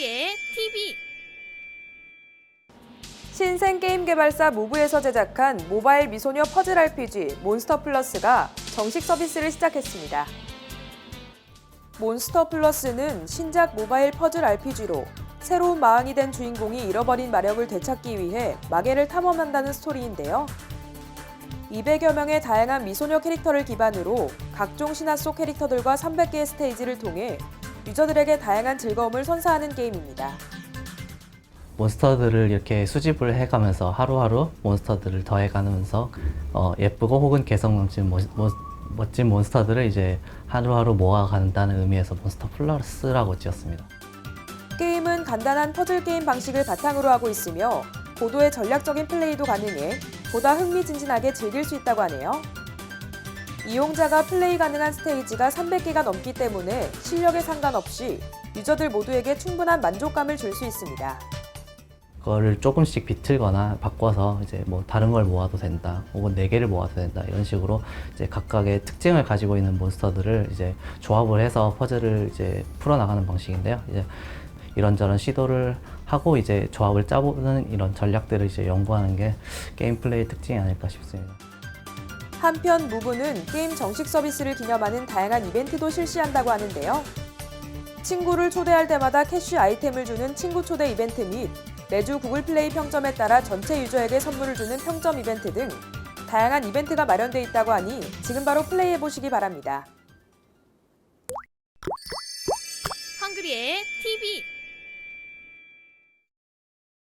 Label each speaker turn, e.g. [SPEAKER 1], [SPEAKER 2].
[SPEAKER 1] 한글이의 TV
[SPEAKER 2] 신생 게임 개발사 무브에서 제작한 모바일 미소녀 퍼즐 RPG 몬스터 플러스가 정식 서비스를 시작했습니다. 몬스터 플러스는 신작 모바일 퍼즐 RPG로 새로운 마왕이 된 주인공이 잃어버린 마력을 되찾기 위해 마계를 탐험한다는 스토리인데요. 200여 명의 다양한 미소녀 캐릭터를 기반으로 각종 신화 속 캐릭터들과 300개의 스테이지를 통해 유저들에게 다양한 즐거움을 선사하는 게임입니다.
[SPEAKER 3] 몬스터들을 이렇게 수집을 해가면서 하루하루 몬스터들을 더해가면서 어, 예쁘고 혹은 개성 넘치는 모- 모- 멋진 몬스터들을 이제 하루하루 모아간다는 의미에서 몬스터 플러스라고 지었습니다.
[SPEAKER 2] 게임은 간단한 퍼즐 게임 방식을 바탕으로 하고 있으며 고도의 전략적인 플레이도 가능해 보다 흥미진진하게 즐길 수 있다고 하네요. 이용자가 플레이 가능한 스테이지가 300개가 넘기 때문에 실력에 상관없이 유저들 모두에게 충분한 만족감을 줄 수 있습니다.
[SPEAKER 3] 그거를 조금씩 비틀거나 바꿔서 이제 뭐 다른 걸 모아도 된다, 혹은 네 개를 모아도 된다 이런 식으로 이제 각각의 특징을 가지고 있는 몬스터들을 이제 조합을 해서 퍼즐을 이제 풀어 나가는 방식인데요. 이제 이런저런 시도를 하고 이제 조합을 짜보는 이런 전략들을 이제 연구하는 게 게임 플레이 특징이 아닐까 싶습니다.
[SPEAKER 2] 한편 무브는 게임 정식 서비스를 기념하는 다양한 이벤트도 실시한다고 하는데요. 친구를 초대할 때마다 캐쉬 아이템을 주는 친구 초대 이벤트 및 매주 구글 플레이 평점에 따라 전체 유저에게 선물을 주는 평점 이벤트 등 다양한 이벤트가 마련돼 있다고 하니 지금 바로 플레이해 보시기 바랍니다.
[SPEAKER 1] 한글이의 TV